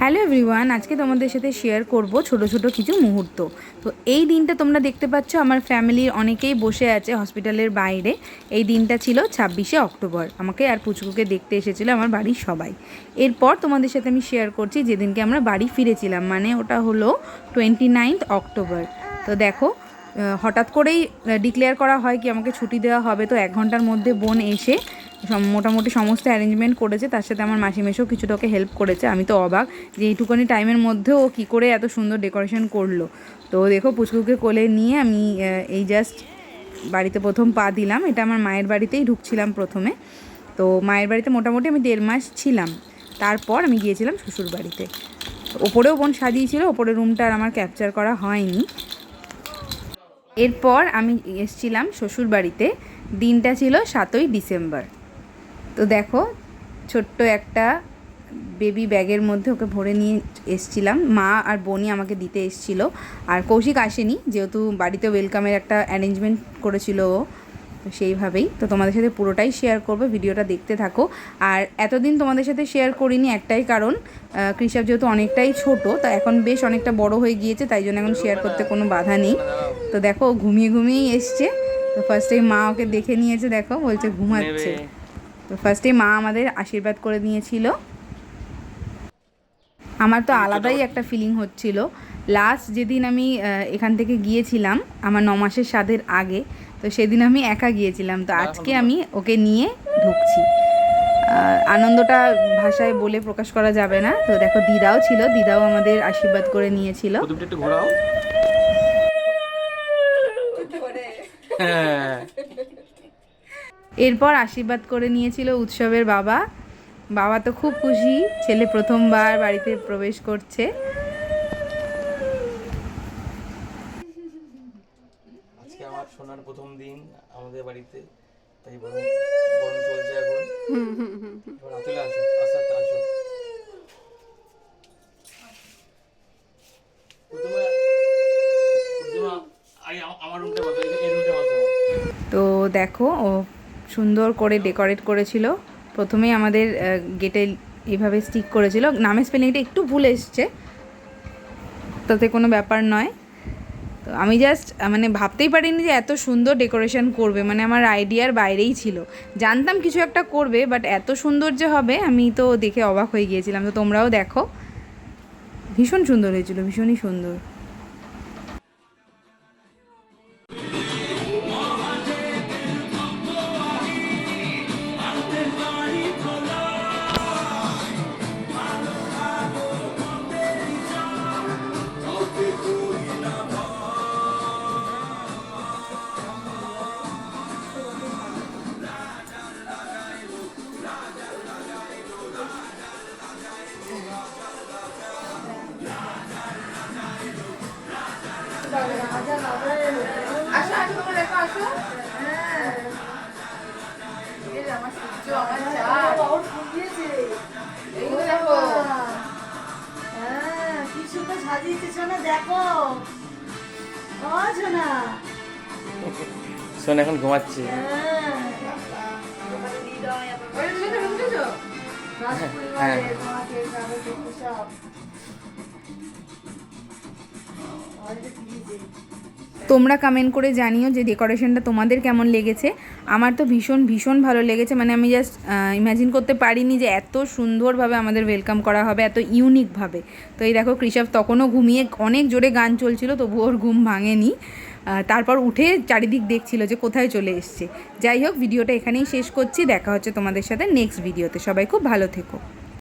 Hello everyone, আজকে তোমাদের সাথে শেয়ার করব ছোট ছোট কিছু মুহূর্ত। তো এই দিনটা তোমরা দেখতে পাচ্ছ, আমার ফ্যামিলির অনেকেই বসে আছে হসপিটালের বাইরে। এই দিনটা ছিল ছাব্বিশে অক্টোবর। আমাকে আর পুচকুকে দেখতে এসেছিল আমার বাড়ির সবাই। এরপর তোমাদের সাথে আমি শেয়ার করছি যেদিনকে আমরা বাড়ি ফিরেছিলাম মানে ওটা হলো টোয়েন্টি নাইনথ অক্টোবর। তো দেখো হঠাৎ করেই ডিক্লেয়ার করা হয় কি আমাকে ছুটি দেওয়া হবে। তো এক ঘণ্টার মধ্যে বোন এসে মোটামুটি সমস্ত অ্যারেঞ্জমেন্ট করেছে, তার সাথে আমার মাসি মেশো কিছুটা ওকে হেল্প করেছে, আমি তো অবাক যে এইটুকুনি টাইমের মধ্যেও ও কী করে এত সুন্দর ডেকোরেশন করল। তো দেখো পুচকুকে কোলে নিয়ে আমি এই জাস্ট বাড়িতে প্রথম পা দিলাম, এটা আমার মায়ের বাড়িতেই ঢুকছিলাম প্রথমে। তো মায়ের বাড়িতে মোটামুটি আমি দেড় মাস ছিলাম, তারপর আমি গিয়েছিলাম শ্বশুর বাড়িতে। ওপরেও বোন সাজিয়েছিল ওপরের রুমটা আর আমার ক্যাপচার করা হয়নি। এরপর আমি এসছিলাম শ্বশুর বাড়িতে, দিনটা ছিল সাতই ডিসেম্বর। তো দেখো ছোট্ট একটা বেবি ব্যাগের মধ্যে ওকে ভরে নিয়ে এসছিলাম। মা আর বোনই আমাকে দিতে এসছিল। আর কৌশিক আসেনি যেহেতু বাড়িতে ওয়েলকামের একটা অ্যারেঞ্জমেন্ট করেছিল ও সেইভাবেই। তো তোমাদের সাথে পুরোটাই শেয়ার করব ভিডিওটা দেখতে থাকো। আর এতদিন তোমাদের সাথে শেয়ার করিনি একটাই কারণ কৃষক যেহেতু অনেকটাই ছোট তো এখন বেশ অনেকটা বড় হয়ে গিয়েছে তাই জন্য এখন শেয়ার করতে কোনো বাধা নেই। তো দেখো ঘুমিয়ে ঘুমিয়েই এসছে। তো ফার্স্টে মা ওকে দেখে নিয়েছে দেখো বলছে ঘুমাচ্ছে। তো ফার্স্টে মা আমাদের আশীর্বাদ করে নিয়েছিল আমার তো আলাদাই একটা ফিলিং হচ্ছিল। লাস্ট যেদিন আমি এখান থেকে গিয়েছিলাম আমার ন মাসের স্বাদের আগে তো সেদিন আমি একা গিয়েছিলাম। তো আজকে আমি ওকে নিয়ে ঢুকছি। আনন্দটা ভাষায় বলে প্রকাশ করা যাবে না। তো দেখো দিদাও ছিল দিদাও আমাদের আশীর্বাদ করে নিয়েছিল। ঘোরাও। হ্যাঁ। এরপর আশীর্বাদ করে নিয়েছিল উৎসবের বাবা। বাবা তো খুব খুশি ছেলে প্রথমবার বাড়িতে প্রবেশ করছে। আজকে আমার সোনার প্রথম দিন আমাদের বাড়িতে তাই বরং বরং চলছে এখন। এবার আতুলে আসো আস্তে আস্তে আসো। তো দেখো ও সুন্দর করে ডেকোরেট করেছিল। প্রথমেই আমাদের গেটে এইভাবে স্টিক করেছিল। নামের স্পেলিংটা একটু ভুল এসছে। তাতে কোনো ব্যাপার নয়। তো আমি জাস্ট মানে ভাবতেই পারিনি যে এত সুন্দর ডেকোরেশন করবে। মানে আমার আইডিয়ার বাইরেই ছিল। জানতাম কিছু একটা করবে বাট এত সুন্দর যে হবে, আমি তো দেখে অবাক হয়ে গিয়েছিলাম। তো তোমরাও দেখো। ভীষণ সুন্দর হয়েছিল, ভীষণই সুন্দর। শোন এখন ঘুমাচ্ছে। হ্যাঁ, তোমরা কমেন্ট করে জানিও যে ডেকোরেশনটা তোমাদের কেমন লেগেছে। আমার তো ভীষণ ভীষণ ভালো লেগেছে। মানে আমি জাস্ট ইমাজিন করতে পারিনি যে এত সুন্দরভাবে আমাদের ওয়েলকাম করা হবে, এত ইউনিকভাবে তো এই দেখো, কৃষক তখনও ঘুমিয়ে অনেক জোরে গান চলছিল তবু ওর ঘুম ভাঙেনি। তারপর উঠে চারিদিক দেখছিল যে কোথায় চলে এসছে। যাই হোক, ভিডিওটা এখানেই শেষ করছি। দেখা হচ্ছে তোমাদের সাথে নেক্সট ভিডিওতে সবাই খুব ভালো থেকো।